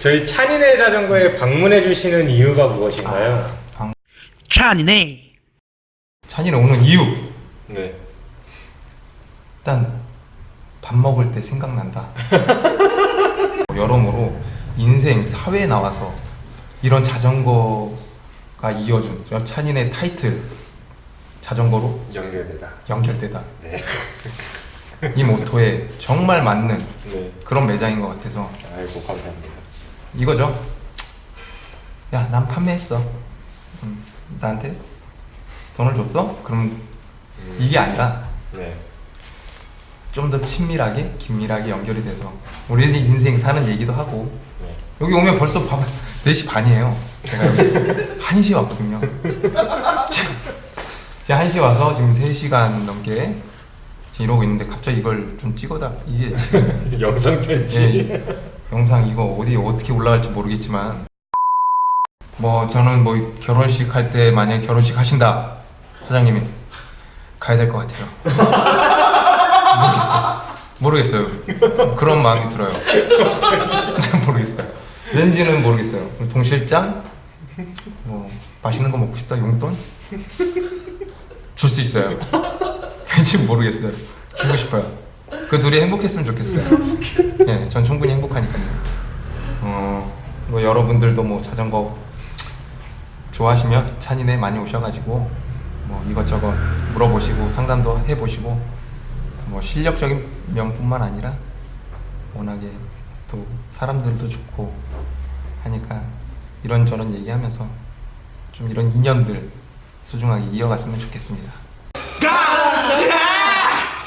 저희 찬인의 자전거에 방문해 주시는 이유가 무엇인가요? 방... 찬이네. 찬이를 오는 이유 네. 일단 밥 먹을 때 생각난다. 여러모로 인생 사회에 나와서 이런 자전거가 이어준 저 찬인의 타이틀 자전거로 연결되다. 연결되다. 네. 이 모토에 정말 맞는 네. 그런 매장인 것 같아서 아이고 감사합니다. 이거죠. 야, 난 판매했어. 음, 나한테 돈을 줬어? 그럼 이게 아니라 네. 좀 더 친밀하게, 긴밀하게 연결이 돼서 우리 인생 사는 얘기도 하고 네. 여기 오면 벌써 밤 4시 반이에요. 제가 여기 1시에 왔거든요. 제가 1시에 와서 지금 3시간 넘게 지금 이러고 있는데 갑자기 이걸 좀 찍어다 이게 영상 편지. 예, 영상 이거 어디 어떻게 올라갈지 모르겠지만 뭐 저는 뭐 결혼식 할 때 만약에 결혼식 하신다 사장님이 가야 될 것 같아요. 모르겠어요. 모르겠어요. 그런 마음이 들어요. 잘 모르겠어요. 왠지는 모르겠어요. 동 실장 뭐 맛있는 거 먹고 싶다 용돈 줄 수 있어요. 왠지 모르겠어요. 주고 싶어요. 그 둘이 행복했으면 좋겠어요. 예, 전 충분히 행복하니까요. 어, 뭐 여러분들도 뭐 자전거 좋아하시면 찬이네 많이 오셔가지고 뭐 이것저것 물어보시고 상담도 해보시고 뭐 실력적인 면뿐만 아니라 워낙에 또 사람들도 좋고 하니까 이런저런 얘기하면서 좀 이런 인연들 소중하게 이어갔으면 좋겠습니다. 찬